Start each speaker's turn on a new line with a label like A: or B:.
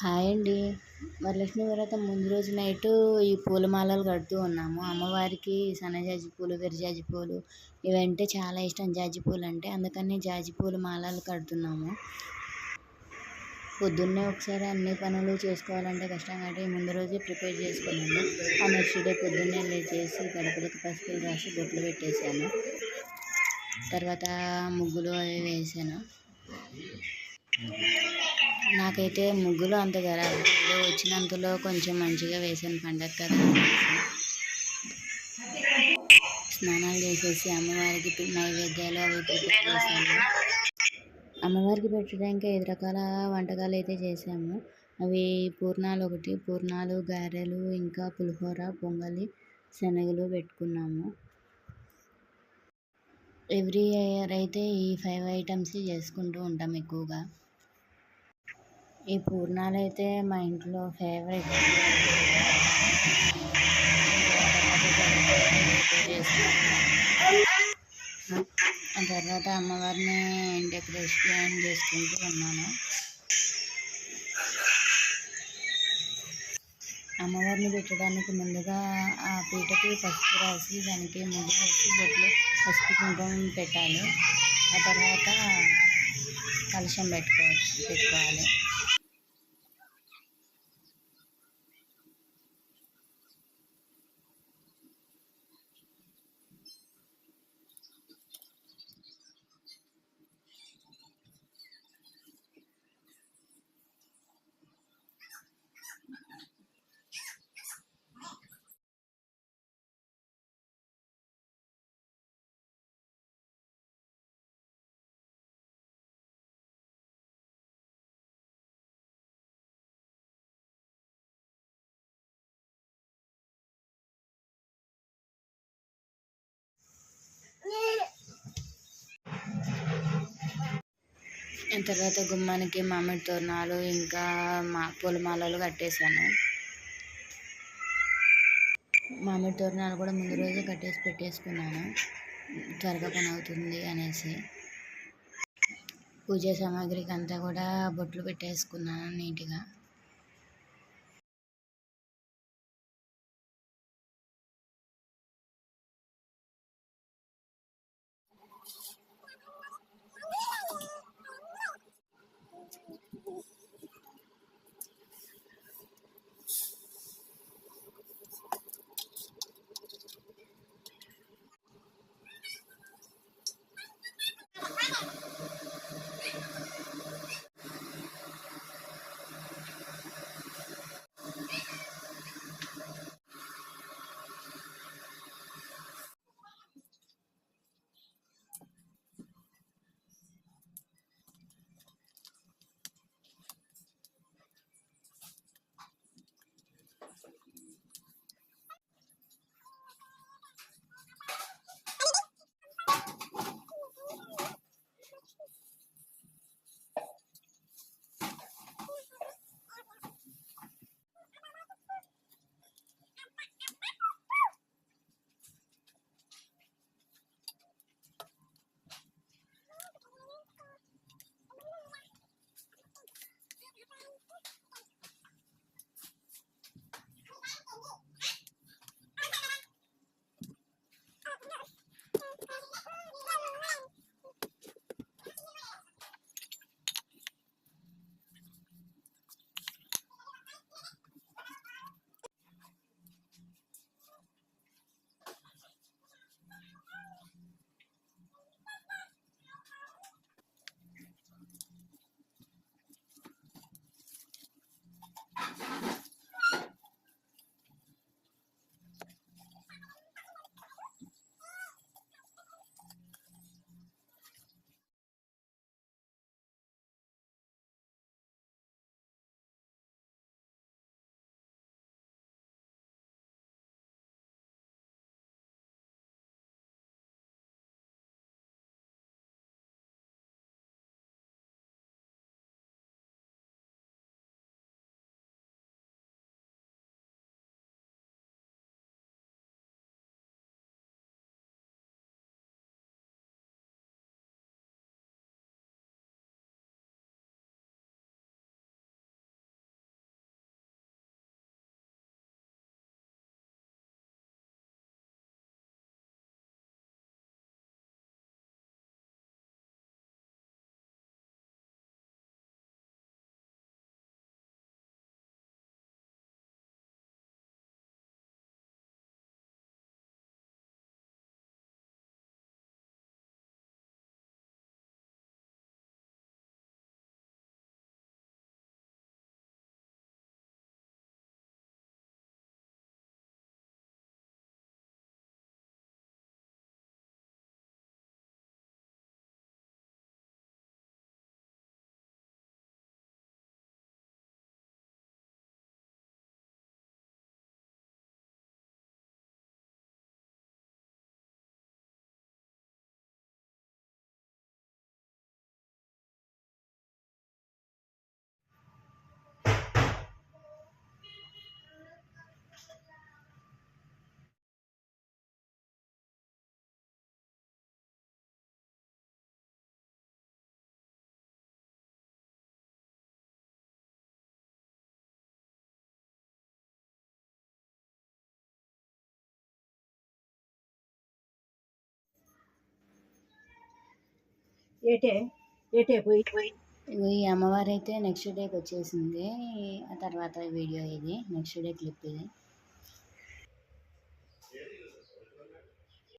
A: Hi అండి. వరలక్ష్మి వ్రతం ముందు రోజు నైట్ ఈ పూలమాలలు కడుతూ ఉన్నాము. అమ్మవారికి సన్నజాజి పూలు విరజాజి పూలు ఇవంటే చాలా ఇష్టం. జాజి పూలు అంటే అందుకని జాజి పూల మాలలు కడుతున్నాము. పొద్దున్నే ఒకసారి అన్ని పనులు చేసుకోవాలంటే కష్టం కాబట్టి ముందు రోజే ప్రిపేర్ చేసుకున్నాను ఆ నెక్స్ట్ డే పొద్దున్నే లేచేసి గడపలకి పసుపులు రాసి బొట్లు పెట్టేశాను. తర్వాత ముగ్గులు అవి వేసాను. నాకైతే ముగ్గులు అంతగా రాదు వచ్చినంతలో కొంచెం మంచిగా వేసాను పండగ కదా స్నానాలు చేసేసి అమ్మవారికి నైవేద్యాలు అవి ప్రిపేర్ చేశాను అమ్మవారికి పెట్టడానికి ఐదు రకాల వంటకాలు అయితే చేసాము అవి పూర్ణాలు ఒకటి పూర్ణాలు గారెలు ఇంకా పులిహోర పొంగలి శనగలు పెట్టుకున్నాము. ఎవ్రీ ఇయర్ అయితే ఈ ఫైవ్ ఐటమ్స్ చేసుకుంటూ ఉంటాం ఎక్కువగా. ఈ పూర్ణాలు అయితే మా ఇంట్లో ఫేవరెట్ ఆ తర్వాత అమ్మవారిని డెకరేషన్ చేసుకుంటూ ఉన్నాను. అమ్మవారిని పెట్టడానికి ముందుగా ఆ పీటకి పసుపు రాసి దానికి ముగ్గు వేసి బొట్లు పసుపు కుంకుమ పెట్టాలి. ఆ తర్వాత కలుషం పెట్టుకోవచ్చు పెట్టుకోవాలి. తర్వాత గుమ్మానికి మామిడి తోరణాలు ఇంకా మా పూలమాలలు కట్టేశాను. మామిడి తోరణాలు కూడా ముందు రోజే కట్టేసి పెట్టేసుకున్నాను. త్వరగా పని అవుతుంది అనేసి. పూజ సామాగ్రికి అంతా కూడా బొట్లు పెట్టేసుకున్నాను నీట్గా.
B: ఏటే ఏటే పోయి? పోయి
A: ఈ అమ్మవారు అయితే నెక్స్ట్ డేకి వచ్చేసింది ఆ తర్వాత వీడియో ఇది నెక్స్ట్ డే క్లిప్ ఇది.